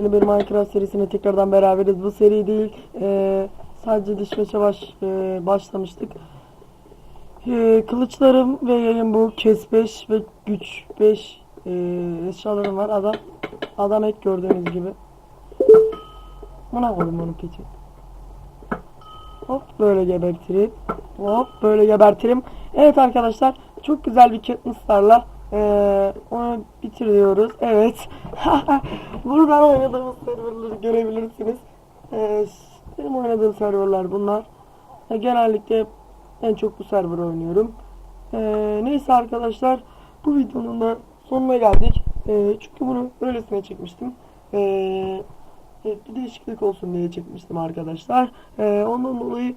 Yeni bir Minecraft serisine tekrardan beraberiz. Bu seri değil, eee, sadece dişmeşe baş, eee, başlamıştık. Eee, kılıçlarım ve yayın bu. Kes 5 ve güç 5 eee, eşyalarım var. Adam adam ek gördüğünüz gibi. Buna koydum onu peki. Hop böyle gebertirim. Hop böyle gebertirim. Evet arkadaşlar çok güzel bir Katniss'larla eee bitiriyoruz. Evet. Buradan oynadığımız serverları görebilirsiniz. Eee, benim oynadığım serverlar bunlar. E, genellikle en çok bu server oynuyorum. Eee, neyse arkadaşlar bu videonun da sonuna geldik. Eee, çünkü bunu öylesine çekmiştim. Evet, bir değişiklik olsun diye çekmiştim arkadaşlar. Ee, ondan dolayı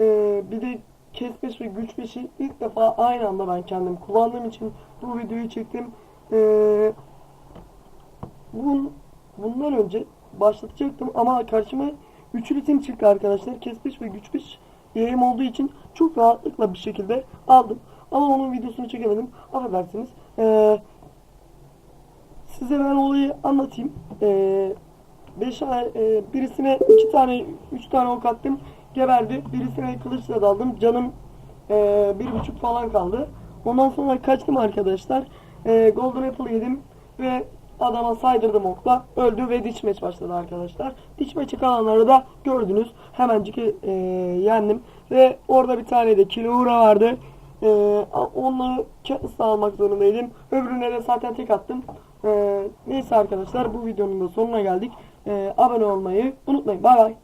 e, bir de kesmiş ve güç ilk defa aynı anda ben kendim kullandığım için bu videoyu çektim. Ee, bun, bundan önce başlatacaktım ama karşıma üçlü tim çıktı arkadaşlar. Kesmiş ve güç beş yayım olduğu için çok rahatlıkla bir şekilde aldım. Ama onun videosunu çekemedim. Affedersiniz. Ee, size ben olayı anlatayım. Ee, Beş ay, e, birisine iki tane, üç tane ok attım. Geberdi. Birisine kılıçla daldım. Canım e, bir buçuk falan kaldı. Ondan sonra kaçtım arkadaşlar. E, Golden Apple yedim ve adama saydırdım okla. Öldü ve diş match başladı arkadaşlar. Diş match'i kalanları da gördünüz. Hemencik e, yendim. Ve orada bir tane de Kilura vardı. E, onları Katniss'la almak zorundaydım. Öbürüne de zaten tek attım. E, neyse arkadaşlar bu videonun da sonuna geldik. E, abone olmayı unutmayın. Bay bay.